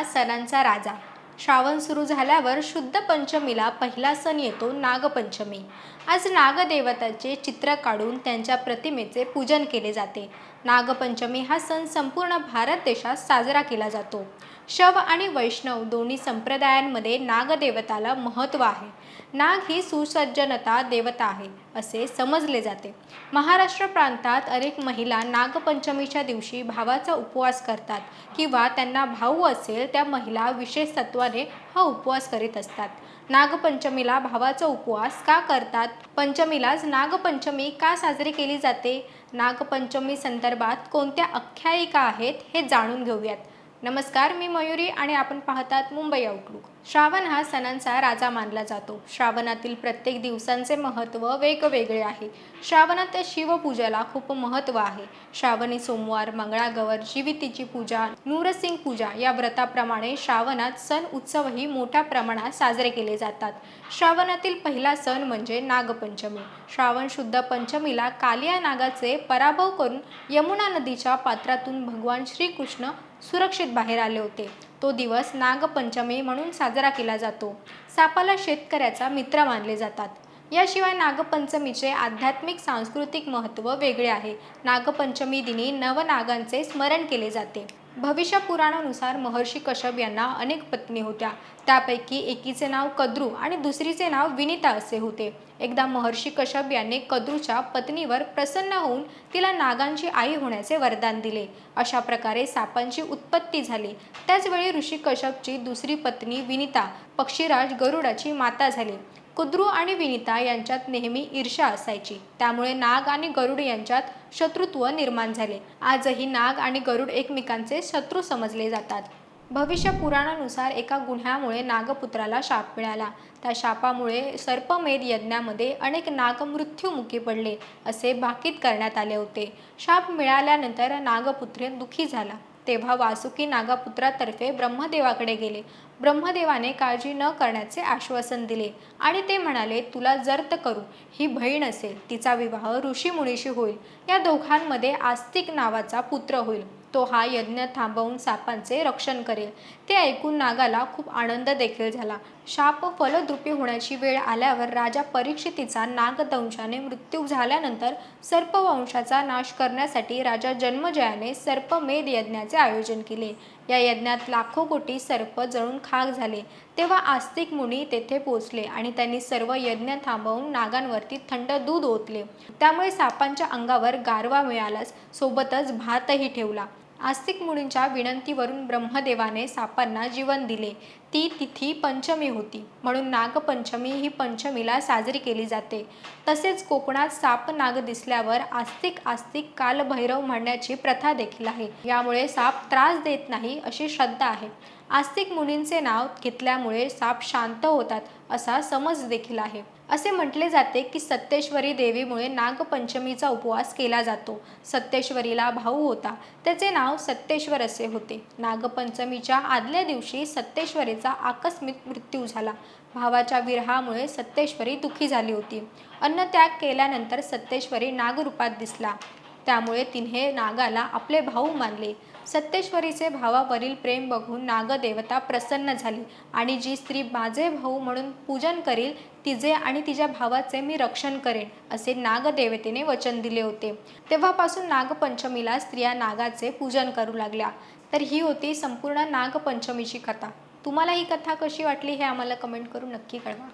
हा सणांचा राजा. श्रावण सुरू झाल्यावर शुद्ध पंचमीला पहिला सण येतो नागपंचमी. आज नागदेवताचे चित्र काढून त्यांच्या प्रतिमेचे पूजन केले जाते. नागपंचमी हा सण संपूर्ण भारत देशात साजरा केला जातो. शव आणि वैष्णव दोन्ही संप्रदायांमध्ये नागदेवताला महत्त्व आहे. नाग ही सुसज्जनता देवता आहे असे समजले जाते. महाराष्ट्र प्रांतात अनेक महिला नागपंचमीच्या दिवशी भावाचा उपवास करतात किंवा त्यांना भाऊ असेल त्या महिला विशेष तत्वाने हा उपवास करीत असतात. नागपंचमीला भावाचा उपवास का करतात? पंचमीलाच नागपंचमी का साजरी केली जाते? नागपंचमी संदर्भात कोणत्या आख्यायिका आहेत हे जाणून घेऊयात. नमस्कार मी मयुरी आणि आपण पाहतात मुंबई आउटलुक श्रावण हा सणांचा राजा मानला जातो. श्रावणातील प्रत्येक दिवसांचे महत्त्व वेगवेगळे आहे. श्रावणात शिवपूजेला खूप महत्त्व आहे. श्रावणी सोमवार मंगळागौर जीवितीची पूजा नूरसिंग पूजा या व्रताप्रमाणे श्रावणात सण उत्सवही मोठ्या प्रमाणात साजरे केले जातात. श्रावणातील पहिला सण म्हणजे नागपंचमी. श्रावण शुद्ध पंचमीला कालिया नागाचे पराभव करून यमुना नदीच्या पात्रातून भगवान श्रीकृष्ण सुरक्षित बाहेर आले होते. तो दिवस नागपंचमी म्हणून साजरा केला जातो. सापाला शेतकऱ्याचा मित्र मानले जातात. याशिवाय नागपंचमीचे आध्यात्मिक सांस्कृतिक महत्त्व वेगळे आहे. नागपंचमी दिनी नवनागांचे स्मरण केले जाते. भविष्य पुराणानुसार महर्षी कश्यप यांना अनेक पत्नी होत्या. त्यापैकी एकीचे नाव कद्रू आणि दुसरीचे नाव विनिता असे होते. एकदा महर्षी कश्यप यांनी कद्रूच्या पत्नीवर प्रसन्न होऊन तिला नागांची आई होण्याचे वरदान दिले. अशा प्रकारे सापांची उत्पत्ती झाली. त्याचवेळी ऋषी कश्यपची दुसरी पत्नी विनिता पक्षीराज गरुडाची माता झाली. कुद्रू आणि विनिता यांच्यात नेहमी ईर्षा असायची. त्यामुळे नाग आणि गरुड यांच्यात शत्रुत्व निर्माण झाले. आजही नाग आणि गरुड एकमेकांचे शत्रू समजले जातात. भविष्य पुराणानुसार एका गुन्ह्यामुळे नागपुत्राला शाप मिळाला. त्या शापामुळे सर्पमेध यज्ञामध्ये अनेक नाग मृत्यूमुखी पडले असे भाकीत करण्यात आले होते. शाप मिळाल्यानंतर नागपुत्र दुखी झाला. तेव्हा वासुकी नागपुत्रातर्फे ब्रह्मदेवाकडे गेले. ब्रह्मदेवाने काळजी न करण्याचे आश्वासन दिले आणि ते म्हणाले तुला जर्त करू. ही बहीण असेल. तिचा विवाह ऋषीमुनीशी होईल. या दोघांमध्ये आस्तिक नावाचा पुत्र होईल. तो हा यज्ञ थांबवून सापांचे रक्षण करेल. ते ऐकून नागाला खूप आनंद देखील झाला. शाप फलद्रुपी होण्याची वेळ आल्यावर राजा परीक्षितीचा नागदंशाने मृत्यू झाल्यानंतर सर्पवंशाचा नाश करण्यासाठी राजा जन्मजयाने सर्पमेध यज्ञाचे आयोजन केले. या यज्ञात लाखो कोटी सर्प जळून खाक झाले. तेव्हा आस्तिक मुनी तेथे पोचले आणि त्यांनी सर्व यज्ञ थांबवून नागांवरती थंड दूध ओतले. त्यामुळे सापांच्या अंगावर गारवा मिळालाच सोबतच भातही ठेवला. आस्तिक मुनींच्या विनंतीवरून ब्रह्मदेवाने सापांना जीवन दिले. ती तिथी पंचमी होती. म्हणून नागपंचमी ही पंचमीला साजरी केली जाते. तसेच कोकणात साप नाग दिसल्यावर आस्तिक आस्तिक कालभैरव म्हणण्याची प्रथा देखील आहे. यामुळे साप त्रास देत नाही अशी श्रद्धा आहे. आस्तिक मुनींचे नाव घेतल्यामुळे साप शांत होतात असा समज देखील आहे. असे म्हटले जाते की सत्तेश्वरी देवीमुळे नागपंचमीचा उपवास केला जातो. सत्तेश्वरीला भाऊ होता. त्याचे नाव सत्तेश्वर असे होते. नागपंचमीच्या आदल्या दिवशी सत्तेश्वरीचा आकस्मिक मृत्यू झाला. भावाच्या विरहामुळे सत्तेश्वरी दुःखी झाली होती. अन्नत्याग केल्यानंतर सत्तेश्वरी नागरूपात दिसला. त्यामुळे तिने नागाला आपले भाऊ मानले. सत्तेश्वरीचे भावावरील प्रेम बघून नागदेवता प्रसन्न झाली आणि जी स्त्री माझे भाऊ म्हणून पूजन करील तिचे आणि तिच्या भावाचे मी रक्षण करेन असे नागदेवतेने वचन दिले होते. तेव्हापासून नागपंचमीला स्त्रिया नागाचे पूजन करू लागल्या. तर ही होती संपूर्ण नागपंचमीची कथा. तुम्हाला ही कथा कशी वाटली हे आम्हाला कमेंट करून नक्की कळवा.